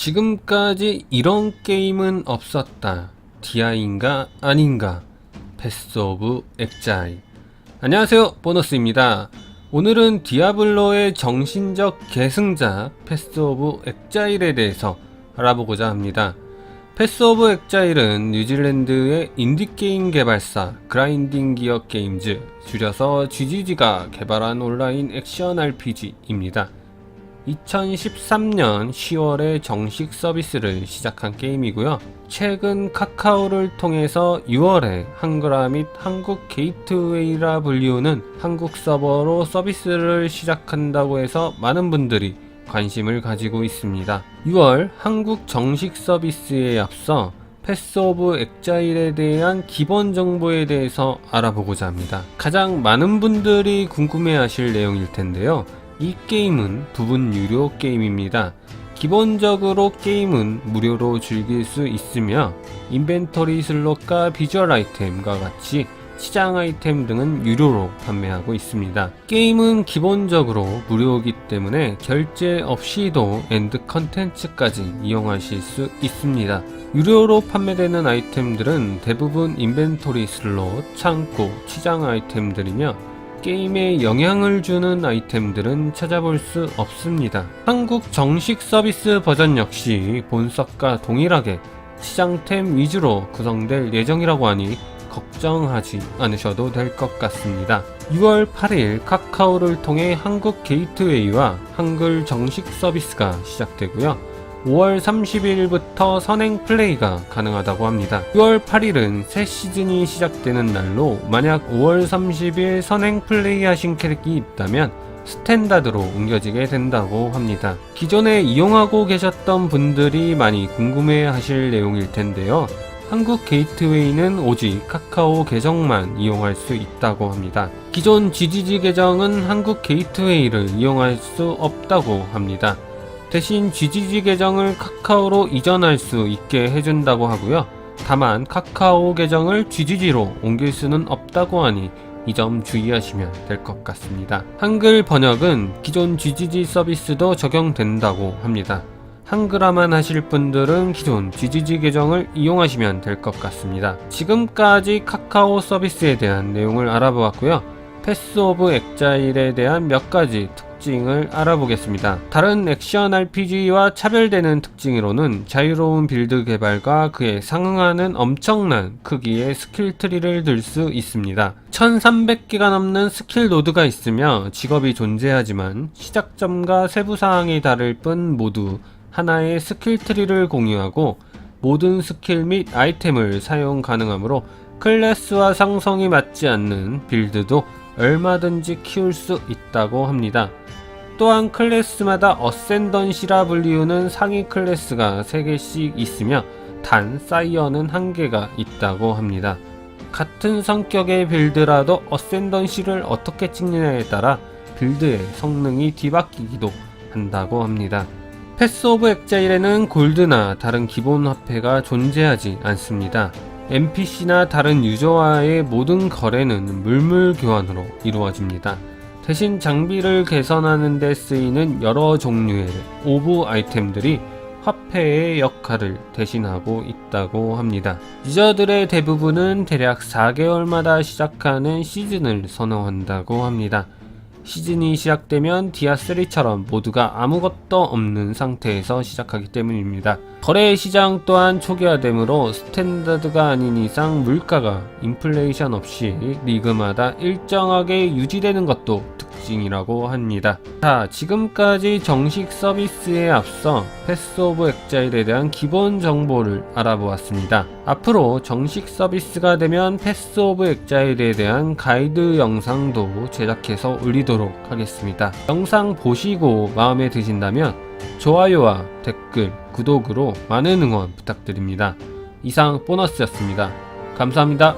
지금까지 이런 게임은 없었다. 디아인가 아닌가? 패스 오브 엑자일. 안녕하세요. 보너스입니다. 오늘은 디아블로의 정신적 계승자 패스 오브 엑자일에 대해서 알아보고자 합니다. 패스 오브 엑자일은 뉴질랜드의 인디게임 개발사 그라인딩 기어 게임즈, 줄여서 GGG가 개발한 온라인 액션 RPG입니다. 2013년 10월에 정식 서비스를 시작한 게임이고요. 최근 카카오를 통해서 6월에 한글화 및 한국 게이트웨이라 불리우는 한국 서버로 서비스를 시작한다고 해서 많은 분들이 관심을 가지고 있습니다. 6월 한국 정식 서비스에 앞서 패스 오브 엑자일에 대한 기본 정보에 대해서 알아보고자 합니다. 가장 많은 분들이 궁금해 하실 내용일 텐데요. 이 게임은 부분 유료 게임입니다. 기본적으로 게임은 무료로 즐길 수 있으며 인벤토리 슬롯과 비주얼 아이템과 같이 시장 아이템 등은 유료로 판매하고 있습니다. 게임은 기본적으로 무료이기 때문에 결제 없이도 엔드 컨텐츠까지 이용하실 수 있습니다. 유료로 판매되는 아이템들은 대부분 인벤토리 슬롯, 창고, 시장 아이템들이며 게임에 영향을 주는 아이템들은 찾아볼 수 없습니다. 한국 정식 서비스 버전 역시 본석과 동일하게 시장템 위주로 구성될 예정이라고 하니 걱정하지 않으셔도 될 것 같습니다. 6월 8일 카카오를 통해 한국 게이트웨이와 한글 정식 서비스가 시작되고요. 5월 30일부터 선행 플레이가 가능하다고 합니다. 6월 8일은 새 시즌이 시작되는 날로 만약 5월 30일 선행 플레이 하신 캐릭이 있다면 스탠다드로 옮겨지게 된다고 합니다. 기존에 이용하고 계셨던 분들이 많이 궁금해 하실 내용일 텐데요. 한국 게이트웨이는 오직 카카오 계정만 이용할 수 있다고 합니다. 기존 GGG 계정은 한국 게이트웨이를 이용할 수 없다고 합니다. 대신 GGG 계정을 카카오로 이전할 수 있게 해준다고 하고요. 다만 카카오 계정을 GGG로 옮길 수는 없다고 하니 이 점 주의하시면 될 것 같습니다. 한글 번역은 기존 GGG 서비스도 적용된다고 합니다. 한글화만 하실 분들은 기존 GGG 계정을 이용하시면 될 것 같습니다. 지금까지 카카오 서비스에 대한 내용을 알아보았고요. 패스 오브 엑자일에 대한 몇 가지 특 징을 알아보겠습니다. 다른 액션 RPG와 차별되는 특징으로는 자유로운 빌드 개발과 그에 상응하는 엄청난 크기의 스킬 트리를 들 수 있습니다. 1300개가 넘는 스킬 노드가 있으며 직업이 존재하지만 시작점과 세부사항이 다를 뿐 모두 하나의 스킬 트리를 공유하고 모든 스킬 및 아이템을 사용 가능하므로 클래스와 상성이 맞지 않는 빌드도 얼마든지 키울 수 있다고 합니다. 또한 클래스마다 어센던시라 불리우는 상위 클래스가 3개씩 있으며 단 사이어는 1개가 있다고 합니다. 같은 성격의 빌드라도 어센던시를 어떻게 찍느냐에 따라 빌드의 성능이 뒤바뀌기도 한다고 합니다. 패스 오브 엑자일에는 골드나 다른 기본 화폐가 존재하지 않습니다. NPC나 다른 유저와의 모든 거래는 물물 교환으로 이루어집니다. 대신 장비를 개선하는 데 쓰이는 여러 종류의 오브 아이템들이 화폐의 역할을 대신하고 있다고 합니다. 유저들의 대부분은 대략 4개월마다 시작하는 시즌을 선호한다고 합니다. 시즌이 시작되면 디아3처럼 모두가 아무것도 없는 상태에서 시작하기 때문입니다. 거래 시장 또한 초기화되므로 스탠다드가 아닌 이상 물가가 인플레이션 없이 리그마다 일정하게 유지되는 것도 특징이라고 합니다. 자, 지금까지 정식 서비스에 앞서 패스 오브 엑자일에 대한 기본 정보를 알아보았습니다. 앞으로 정식 서비스가 되면 패스 오브 엑자일에 대한 가이드 영상도 제작해서 올리도록 하겠습니다. 영상 보시고 마음에 드신다면 좋아요와 댓글, 구독으로 많은 응원 부탁드립니다. 이상 보너스였습니다. 감사합니다.